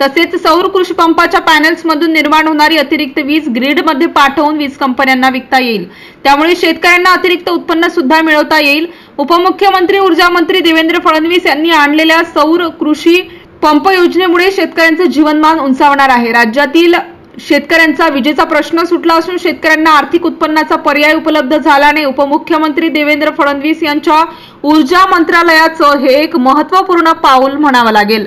तसेच सौर कृषी पंपाच्या पॅनल्समधून निर्माण होणारी अतिरिक्त वीज ग्रीडमध्ये पाठवून वीज कंपन्यांना विकता येईल. त्यामुळे शेतकऱ्यांना अतिरिक्त उत्पन्न सुद्धा मिळवता येईल. उपमुख्यमंत्री ऊर्जा मंत्री देवेंद्र फडणवीस यांनी आणलेल्या सौर कृषी पंप योजनेमुळे शेतकऱ्यांचं जीवनमान उंचावणार आहे. राज्यातील शेतकऱ्यांचा विजेचा प्रश्न सुटला असून शेतकऱ्यांना आर्थिक उत्पन्नाचा पर्याय उपलब्ध झाल्याने उपमुख्यमंत्री देवेंद्र फडणवीस यांच्या ऊर्जा मंत्रालयाचं हे एक महत्त्वपूर्ण पाऊल म्हणावं लागेल.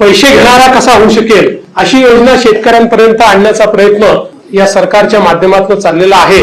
पैसे घेणारा कसा होऊ शकेल अशी योजना शेतकऱ्यांपर्यंत आणण्याचा प्रयत्न या सरकारच्या माध्यमातून चाललेला आहे.